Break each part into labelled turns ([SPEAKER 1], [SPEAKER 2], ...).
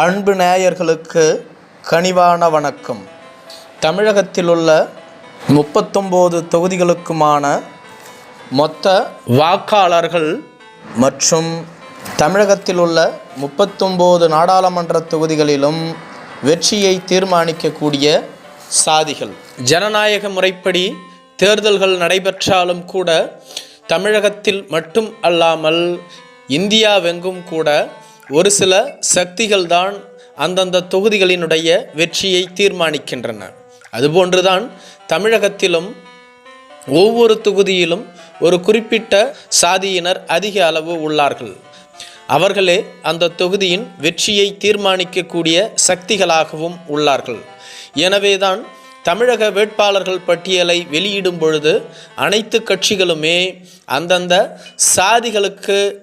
[SPEAKER 1] அன்பு நேயர்களுக்கு கனிவான வணக்கம். தமிழகத்தில் உள்ள முப்பத்தொம்போது தொகுதிகளுக்குமான மொத்த வாக்காளர்கள் மற்றும் தமிழகத்தில் உள்ள முப்பத்தொம்போது நாடாளுமன்ற தொகுதிகளிலும் வெற்றியை தீர்மானிக்கக்கூடிய சாதிகள். ஜனநாயக முறைப்படி தேர்தல்கள் நடைபெற்றாலும் கூட தமிழகத்தில் மட்டும் அல்லாமல் இந்தியாவெங்கும் கூட ஒரு சில சக்திகள்தான் அந்தந்த தொகுதிகளினுடைய வெற்றியை தீர்மானிக்கின்றன. அதுபோன்றுதான் தமிழகத்திலும் ஒவ்வொரு தொகுதியிலும் ஒரு குறிப்பிட்ட சாதியினர் அதிக அளவு உள்ளார்கள். அவர்களே அந்த தொகுதியின் வெற்றியை தீர்மானிக்கக்கூடிய சக்திகளாகவும் உள்ளார்கள். எனவேதான் தமிழக வேட்பாளர்கள் பட்டியலை வெளியிடும் பொழுது அனைத்து கட்சிகளுமே அந்தந்த சாதிகளுக்கு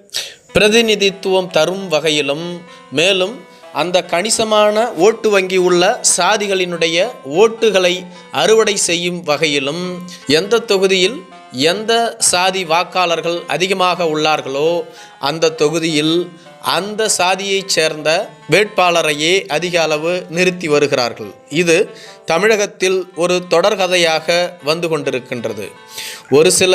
[SPEAKER 1] பிரதிநிதித்துவம் தரும் வகையிலும் மேலும் அந்த கணிசமான ஓட்டு வங்கி உள்ள சாதிகளினுடைய ஓட்டுகளை அறுவடை செய்யும் வகையிலும் எந்த தொகுதியில் எந்த சாதி வாக்காளர்கள் அதிகமாக உள்ளார்களோ அந்த தொகுதியில் அந்த சாதியைச் சேர்ந்த வேட்பாளரையே அதிக அளவு நிறுத்தி வருகிறார்கள். இது தமிழகத்தில் ஒரு தொடர்கதையாக வந்து கொண்டிருக்கின்றது. ஒரு சில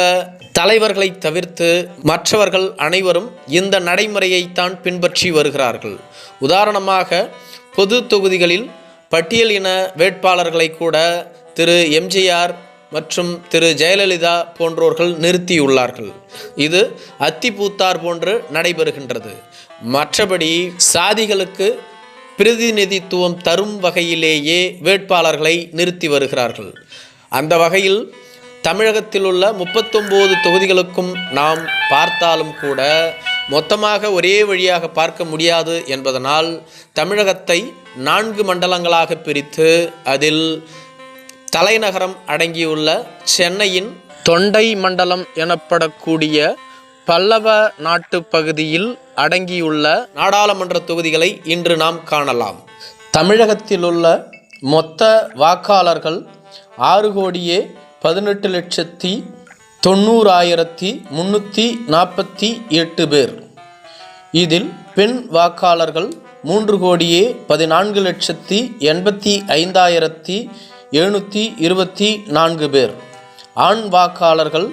[SPEAKER 1] தலைவர்களை தவிர்த்து மற்றவர்கள் அனைவரும் இந்த நடைமுறையைத்தான் பின்பற்றி வருகிறார்கள். உதாரணமாக பொது தொகுதிகளில் பட்டியலின வேட்பாளர்களை கூட திரு. எம்ஜிஆர் மற்றும் திரு. ஜெயலலிதா போன்றோர்கள் நிறுத்தியுள்ளார்கள். இது அத்திப்பூத்தார் போன்று நடைபெறுகின்றது. மற்றபடி சாதிகளுக்கு பிரதிநிதித்துவம் தரும் வகையிலேயே வேட்பாளர்களை நிறுத்தி வருகிறார்கள். அந்த வகையில் தமிழகத்தில் உள்ள முப்பத்தொம்போது தொகுதிகளுக்கும் நாம் பார்த்தாலும் கூட மொத்தமாக ஒரே வழியாக பார்க்க முடியாது என்பதனால் தமிழகத்தை நான்கு மண்டலங்களாக பிரித்து அதில் தலைநகரம் அடங்கியுள்ள சென்னையின் தொண்டை மண்டலம் எனப்படக்கூடிய பல்லவ நாட்டு பகுதியில் அடங்கியுள்ள நாடாளுமன்ற தொகுதிகளை இன்று நாம் காணலாம். தமிழகத்திலுள்ள மொத்த வாக்காளர்கள் ஆறு கோடியே பதினெட்டு லட்சத்தி தொண்ணூறாயிரத்தி முந்நூற்றி நாற்பத்தி எட்டு பேர். இதில் பெண் வாக்காளர்கள் மூன்று கோடியே பதினான்கு லட்சத்தி எண்பத்தி ஐந்தாயிரத்தி எழுநூற்றி இருபத்தி நான்கு பேர். ஆண் வாக்காளர்கள்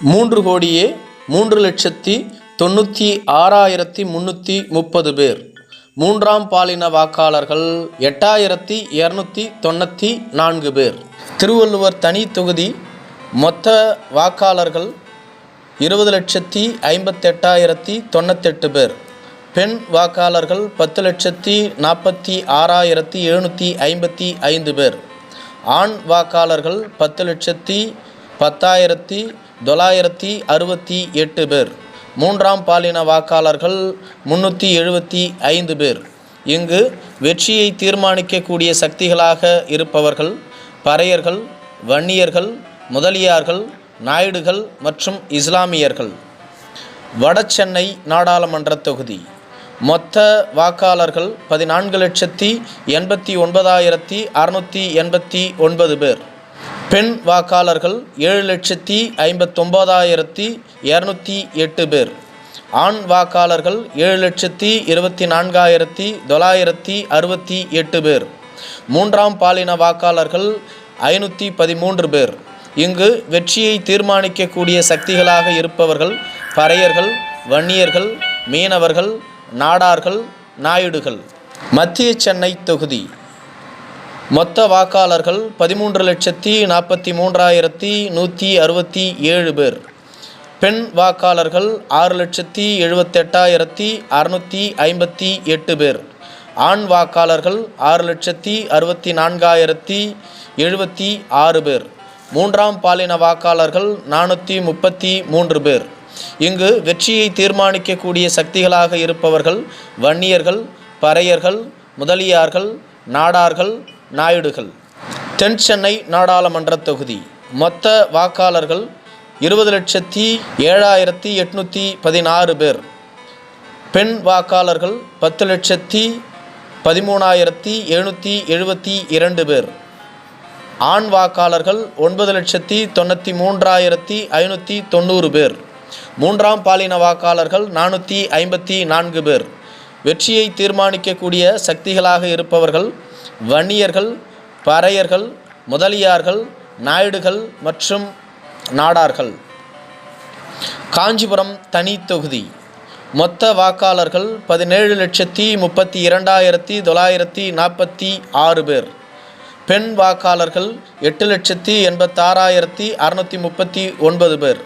[SPEAKER 1] மூன்று கோடியே மூன்று லட்சத்தி தொண்ணூற்றி ஆறாயிரத்தி முந்நூற்றி முப்பது பேர். மூன்றாம் பாலின வாக்காளர்கள் எட்டாயிரத்தி இரநூத்தி தொண்ணூற்றி நான்கு பேர். திருவள்ளுவர் தனி தொகுதி மொத்த வாக்காளர்கள் இருபது லட்சத்தி ஐம்பத்தெட்டாயிரத்தி தொண்ணூத்தெட்டு பேர். பெண் வாக்காளர்கள் பத்து லட்சத்தி நாற்பத்தி ஆறாயிரத்தி எழுநூற்றி ஐம்பத்தி ஐந்து பேர். ஆண் வாக்காளர்கள் பத்து லட்சத்தி பத்தாயிரத்தி தொள்ளாயிரத்தி அறுபத்தி எட்டு பேர். மூன்றாம் பாலின வாக்காளர்கள் முன்னூற்றி எழுபத்தி ஐந்து பேர். இங்கு வெற்றியை தீர்மானிக்கக்கூடிய சக்திகளாக இருப்பவர்கள் பறையர்கள் வன்னியர்கள் முதலியார்கள் நாயுடுகள் மற்றும் இஸ்லாமியர்கள். வடசென்னை நாடாளுமன்ற தொகுதி. மொத்த வாக்காளர்கள் பதினான்கு லட்சத்தி எண்பத்தி ஒன்பதாயிரத்தி அறுநூற்றி எண்பத்தி ஒன்பது பேர். பெண் வாக்காளர்கள் ஏழு லட்சத்தி ஐம்பத்தொம்போதாயிரத்தி இரநூத்தி எட்டு பேர். ஆண் வாக்காளர்கள் ஏழு லட்சத்தி இருபத்தி நான்காயிரத்தி தொள்ளாயிரத்தி அறுபத்தி எட்டு பேர். மூன்றாம் பாலின வாக்காளர்கள் ஐநூற்றி பதிமூன்று பேர். இங்கு வெற்றியை தீர்மானிக்கக்கூடிய சக்திகளாக இருப்பவர்கள் பறையர்கள் வன்னியர்கள் மீனவர்கள் நாடார்கள் நாயுடுகள். மத்திய சென்னை தொகுதி. மொத்த வாக்காளர்கள் பதிமூன்று லட்சத்தி நாற்பத்தி மூன்றாயிரத்தி நூற்றி அறுபத்தி ஏழு பேர். பெண் வாக்காளர்கள் ஆறு லட்சத்தி எழுபத்தெட்டாயிரத்தி அறுநூற்றி ஐம்பத்தி எட்டு பேர். ஆண் வாக்காளர்கள் ஆறு லட்சத்தி அறுபத்தி நான்காயிரத்தி எழுபத்தி ஆறு பேர். மூன்றாம் பாலின வாக்காளர்கள் நானூற்றி முப்பத்தி மூன்று பேர். இங்கு வெற்றியை தீர்மானிக்கக்கூடிய சக்திகளாக இருப்பவர்கள் வன்னியர்கள் பறையர்கள் முதலியார்கள் நாடார்கள் நாயுடுகள். தென் சென்னை நாடாளுமன்ற தொகுதி. மொத்த வாக்காளர்கள் இருபது லட்சத்தி ஏழாயிரத்தி எட்நூற்றி பதினாறு பேர். பெண் வாக்காளர்கள் பத்து லட்சத்தி பதிமூணாயிரத்தி எழுநூற்றி எழுபத்தி இரண்டு பேர். ஆண் வாக்காளர்கள் ஒன்பது லட்சத்தி தொண்ணூற்றி மூன்றாயிரத்தி ஐநூற்றி தொண்ணூறு பேர். மூன்றாம் பாலின வாக்காளர்கள் நானூற்றி ஐம்பத்தி நான்கு பேர். வெற்றியை தீர்மானிக்கக்கூடிய சக்திகளாக இருப்பவர்கள் வன்னியர்கள் பறையர்கள் முதலியார்கள் நாயுடுகள் மற்றும் நாடார்கள். காஞ்சிபுரம் தனி தொகுதி. மொத்த வாக்காளர்கள் பதினேழு லட்சத்தி முப்பத்தி இரண்டாயிரத்தி தொள்ளாயிரத்தி நாற்பத்தி ஆறு பேர். பெண் வாக்காளர்கள் எட்டு லட்சத்தி எண்பத்தாறாயிரத்தி அறநூற்றி முப்பத்தி ஒன்பது பேர்.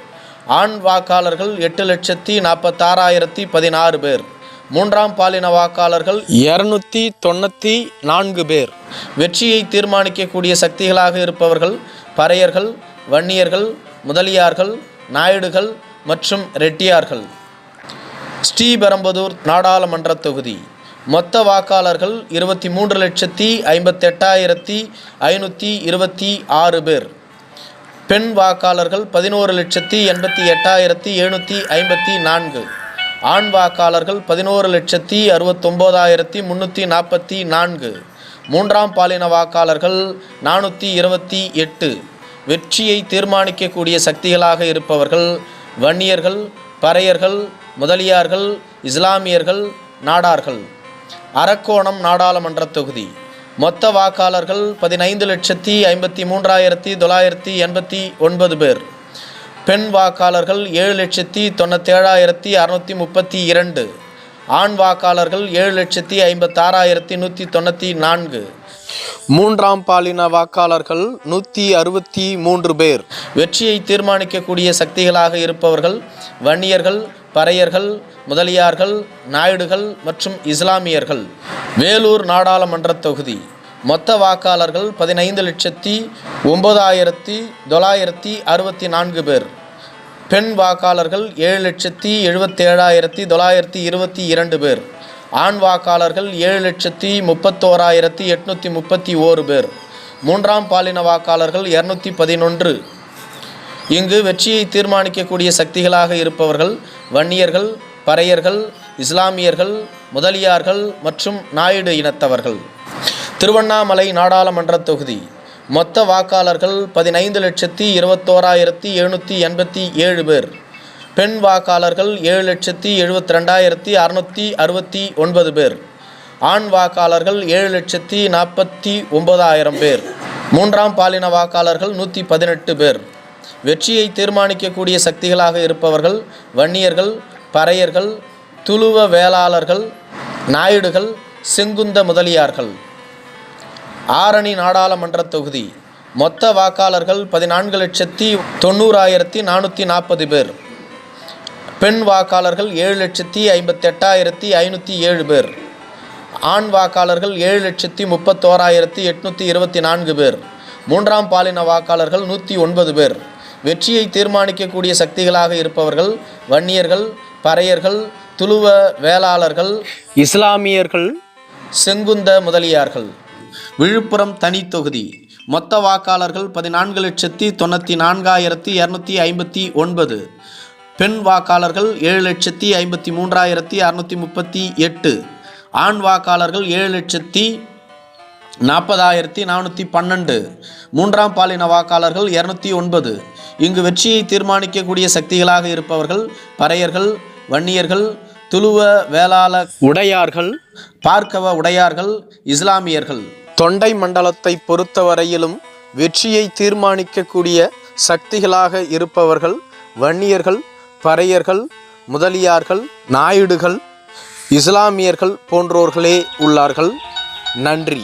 [SPEAKER 1] ஆண் வாக்காளர்கள் எட்டு லட்சத்தி நாற்பத்தாறாயிரத்தி பதினாறு பேர். மூன்றாம் பாலின வாக்காளர்கள் இரநூத்தி தொண்ணூற்றி நான்கு பேர். வெற்றியை தீர்மானிக்கக்கூடிய சக்திகளாக இருப்பவர்கள் பறையர்கள் வன்னியர்கள் முதலியார்கள் நாயுடுகள் மற்றும் ரெட்டியார்கள். ஸ்ரீபெரும்புதூர் நாடாளுமன்ற தொகுதி. மொத்த வாக்காளர்கள் இருபத்தி மூன்று லட்சத்தி ஐம்பத்தெட்டாயிரத்தி ஐநூற்றி இருபத்தி ஆறு பேர். பெண் வாக்காளர்கள் பதினோரு லட்சத்தி எண்பத்தி எட்டாயிரத்தி எழுநூற்றி ஐம்பத்தி நான்கு. ஆண் வாக்காளர்கள் பதினோரு லட்சத்தி அறுபத்தொம்போதாயிரத்தி முந்நூற்றி நாற்பத்தி நான்கு. மூன்றாம் பாலின வாக்காளர்கள் நானூற்றி இருபத்தி எட்டு. வெற்றியை தீர்மானிக்கக்கூடிய சக்திகளாக இருப்பவர்கள் வன்னியர்கள் பறையர்கள் முதலியார்கள் இஸ்லாமியர்கள் நாடார்கள். அரக்கோணம் நாடாளுமன்ற தொகுதி. மொத்த வாக்காளர்கள் பதினைந்து லட்சத்தி ஐம்பத்தி மூன்றாயிரத்தி தொள்ளாயிரத்தி எண்பத்தி ஒன்பது பேர். பெண் வாக்காளர்கள் ஏழு லட்சத்தி தொண்ணூற்றேழாயிரத்தி அறநூற்றி முப்பத்தி இரண்டு ஆண் வாக்காளர்கள் ஏழு லட்சத்தி ஐம்பத்தாறாயிரத்தி நூற்றி தொண்ணூற்றி நான்கு. மூன்றாம் பாலின வாக்காளர்கள் நூற்றி அறுபத்தி மூன்று பேர். வெற்றியை தீர்மானிக்கக்கூடிய சக்திகளாக இருப்பவர்கள் வன்னியர்கள் பறையர்கள் முதலியார்கள் நாயுடுகள் மற்றும் இஸ்லாமியர்கள். வேலூர் நாடாளுமன்ற தொகுதி. மொத்த வாக்காளர்கள் பதினைந்து லட்சத்தி ஒம்பதாயிரத்தி தொள்ளாயிரத்தி அறுபத்தி நான்கு பேர். பெண் வாக்காளர்கள் ஏழு லட்சத்தி எழுபத்தேழாயிரத்தி தொள்ளாயிரத்தி இருபத்தி இரண்டு பேர். ஆண் வாக்காளர்கள் ஏழு லட்சத்தி முப்பத்தோராயிரத்தி எட்நூற்றி முப்பத்தி ஓரு பேர். மூன்றாம் பாலின வாக்காளர்கள் இரநூத்தி பதினொன்று. இங்கு வெற்றியை தீர்மானிக்கக்கூடிய சக்திகளாக இருப்பவர்கள் வன்னியர்கள் பறையர்கள் இஸ்லாமியர்கள் முதலியார்கள் மற்றும் நாயுடு இனத்தவர்கள். திருவண்ணாமலை நாடாளுமன்ற தொகுதி. மொத்த வாக்காளர்கள் பதினைந்து லட்சத்தி இருபத்தோராயிரத்தி எழுநூற்றி எண்பத்தி ஏழு பேர். பெண் வாக்காளர்கள் ஏழு லட்சத்தி எழுபத்தி ரெண்டாயிரத்தி அறநூற்றி அறுபத்தி ஒன்பது பேர். ஆண் வாக்காளர்கள் ஏழு லட்சத்தி நாற்பத்தி ஒன்பதாயிரம் பேர். மூன்றாம் பாலின வாக்காளர்கள் நூற்றி பதினெட்டு பேர். வெற்றியை தீர்மானிக்கக்கூடிய சக்திகளாக இருப்பவர்கள் வன்னியர்கள் பறையர்கள் துளுவ வேளாளர்கள் நாயுடுகள் செங்குந்த முதலியார்கள். ஆரணி நாடாளுமன்ற தொகுதி. மொத்த வாக்காளர்கள் பதினான்கு லட்சத்தி தொண்ணூறாயிரத்தி நானூற்றி நாற்பது பேர். பெண் வாக்காளர்கள் ஏழு லட்சத்தி ஐம்பத்தெட்டாயிரத்தி ஐநூற்றி ஏழு பேர். ஆண் வாக்காளர்கள் ஏழு லட்சத்தி முப்பத்தோராயிரத்தி எட்நூற்றி இருபத்தி நான்கு பேர். மூன்றாம் பாலின வாக்காளர்கள் நூற்றி ஒன்பது பேர். வெற்றியை தீர்மானிக்கக்கூடிய சக்திகளாக இருப்பவர்கள் வன்னியர்கள் பறையர்கள் துளுவ வேளாளர்கள் இஸ்லாமியர்கள் செங்குந்த முதலியார்கள். விழுப்புரம் தனி தொகுதி. மொத்த வாக்காளர்கள் பதினான்கு லட்சத்தி தொண்ணூற்றி நான்காயிரத்தி இரநூத்தி ஐம்பத்தி ஒன்பது. பெண் வாக்காளர்கள் ஏழு லட்சத்தி ஐம்பத்தி மூன்றாயிரத்தி அறநூற்றி முப்பத்தி எட்டு. ஆண் வாக்காளர்கள் ஏழு லட்சத்தி நாற்பதாயிரத்தி நானூற்றி பன்னெண்டு. மூன்றாம் பாலின வாக்காளர்கள் இரநூத்தி ஒன்பது. இங்கு வெற்றியை தீர்மானிக்கக்கூடிய சக்திகளாக இருப்பவர்கள் பறையர்கள் வன்னியர்கள் துளுவ வேளாள உடையார்கள் பார்க்கவ உடையார்கள் இஸ்லாமியர்கள். தொண்டை மண்டலத்தை பொறுத்தவரையிலும் வெற்றியை தீர்மானிக்கக்கூடிய சக்திகளாக இருப்பவர்கள் வன்னியர்கள் பறையர்கள் முதலியார்கள் நாயுடுகள் இஸ்லாமியர்கள் போன்றோர்களே உள்ளார்கள். நன்றி.